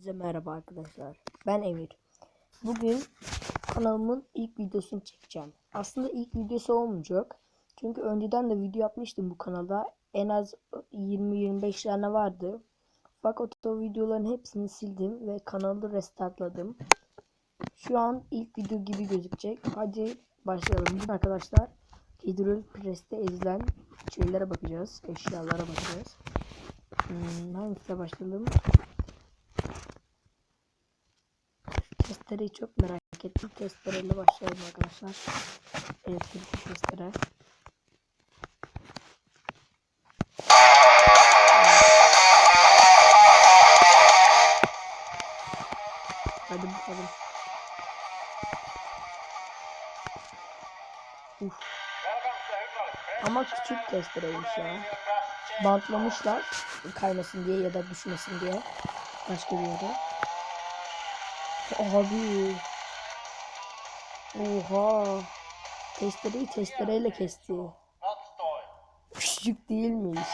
Herkese merhaba arkadaşlar. Ben Emir. Bugün kanalımın ilk videosunu çekeceğim. Aslında ilk videosu olmayacak. Çünkü önceden de video yapmıştım bu kanalda. En az 20-25 tane vardı. Fakat o videoların hepsini sildim ve kanalı restartladım. Şu an ilk video gibi gözükecek. Hadi başlayalım. Bugün arkadaşlar Hidrol Press'te ezilen şeylere bakacağız. Eşyalara bakacağız. Hmm, hangisine başlayalım? Testereyi çok merak ettim. Testereyle başlayalım arkadaşlar. Elektrikli testere. Hadi bakalım. Uf. Ama küçük testereymiş ya. Bantlamışlar kaymasın diye ya da düşmesin diye. Başka bir yere. Abi. Oha. Testereyi testereyle kesti. Küçük değilmiş.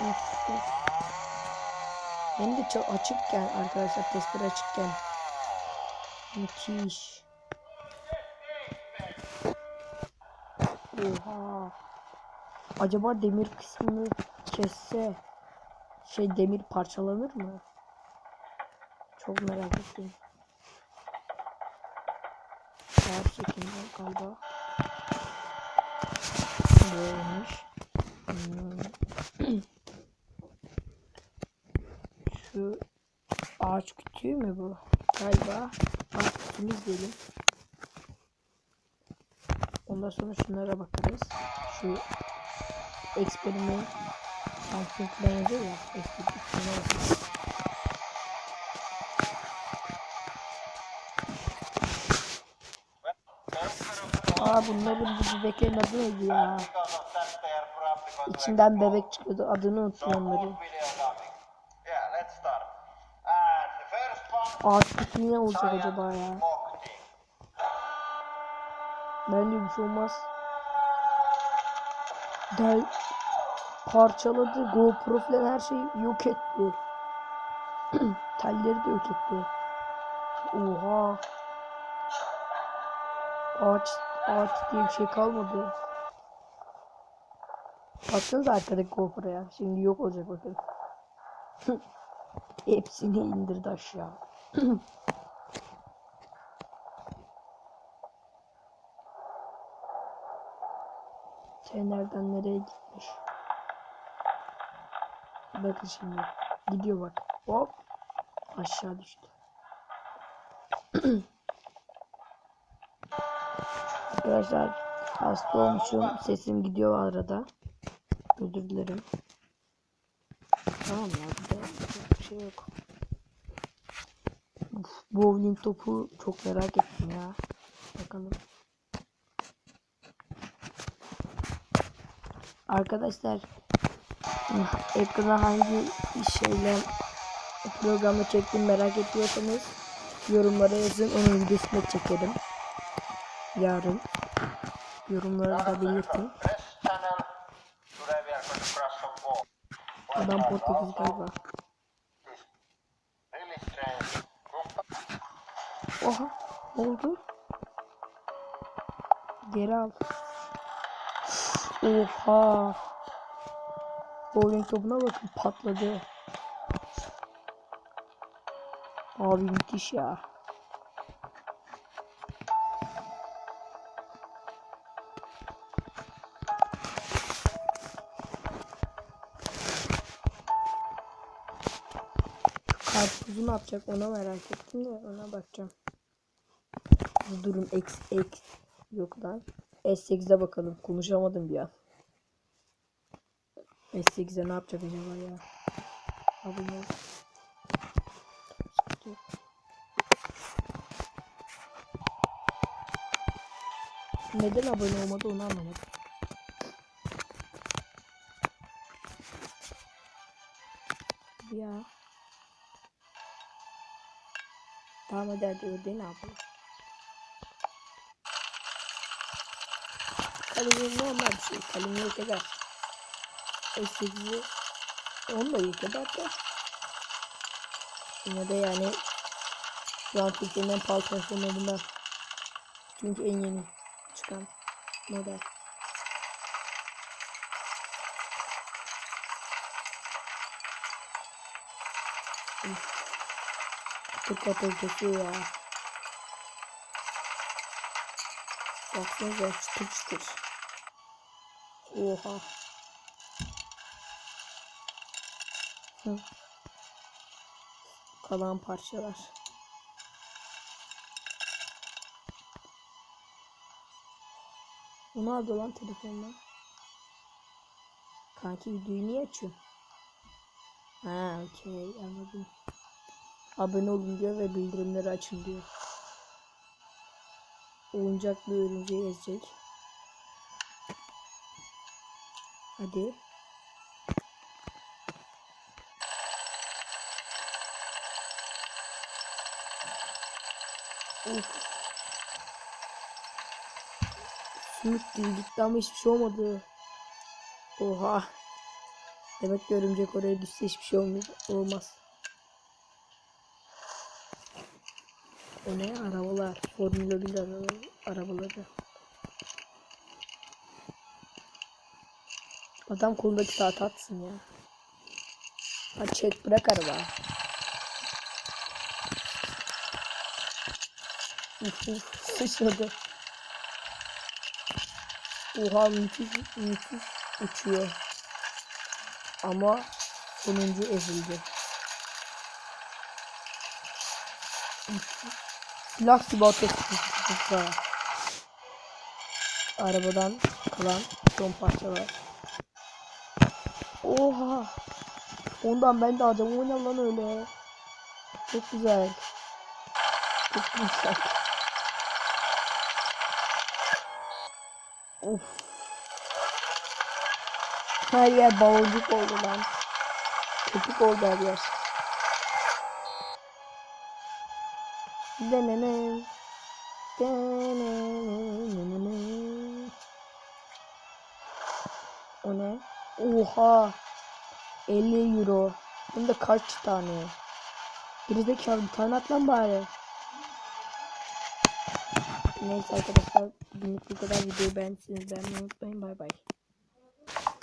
Of, of. Hem de çok açıkken arkadaşlar testere açıkken. Müthiş. Oha. Acaba demir kısmını kesse şey demir parçalanır mı? Çok merak ettim. Ağır şekilde galiba. Böyleymiş. Hmm. Şu ağaç kütüğü mü bu? Galiba ağaç kütüğünü izleyelim. Ondan sonra şunlara bakarız. Şu eksperiment Samsung yazıyor ya. Estetik Aa bunların bu bebeklerin adı neydi ya? İçinden bebek çıkıyordu. Adını unuttum onları. Kutu ne olacak acaba ya? Bence bir şey olmaz. Del parçaladı. GoPro falan her şeyi yok etti. Telleri de yok etti. Oha. Ağaç, ağaç diye bir şey kalmadı. Baksanıza arkadaki GoPro'ya. Şimdi yok olacak bakın. Hepsini indirdi aşağı. Şey nereden nereye gitmiş. Bakın şimdi. Gidiyor bak. Hop. Aşağı düştü. Arkadaşlar hasta olmuşum. Sesim gidiyor arada. Özür dilerim. Tamam ya bir de bir şey yok. Uf, bowling topu çok merak ettim ya. Bakalım. Arkadaşlar ekrana hangi şeyle programı çektiğimi merak ediyorsanız yorumlara yazın onun videosunu çekerim. Yarın yorumlara da belirtin. Adam Portekiz galiba. Oha oldu? Geri al. Oha. Bowling topuna bakın patladı. Abi müthiş ya. Karpuzu ne yapacak ona merak ettim de ona bakacağım. Bu durum X X yok lan. S8'e bakalım. Konuşamadım bir an. S8'e ne yapacak acaba ya? Sıkıntı yok. Neden abone olmadı onu anlamadım. Ya. Tamam hadi hadi ödeyin ne yapalım. Kalemi normal bir şey. Kalemi yok eder. S8'i onunla yok eder de. Yine de yani şu an Türkiye'nin en pahalı telefonlarından. Çünkü en yeni çıkan model. Katır katır kesiyor ya. Baksanıza çıtır çıtır. Oha. Hı. Kalan parçalar. Bu ne yapıyor lan telefonla? Kanki videoyu niye açıyor? Ha okey anladım. Abone olun diyor ve bildirimleri açın diyor. Oyuncaklı örümceği ezecek. Hadi. Of. Sümük gibi gitti ama hiçbir şey olmadı. Oha. Demek ki örümcek oraya düşse hiçbir şey olmaz. olmaz. O ne? Arabalar. Formula 1 arabaları. arabaları. Adam kolundaki saat atsın ya. Hadi chat bırak araba. Sıçradı. Oha müthiş müthiş uçuyor. Ama sonuncu ezildi. Uf, Silah gibi ateş. Arabadan kalan son parçalar. Oha. Ondan ben de alacağım. O ne lan öyle? Çok güzel. Çok güzel. Of. Her yer baloncuk oldu lan. Köpük oldu her yer. Denenen. Denenen. O ne? Oha. 50 euro. De kaç tane? Gerizekalı bir tane at lan bari. Neyse arkadaşlar bugünlük bu kadar videoyu beğendiyseniz beğenmeyi unutmayın. Bay bay.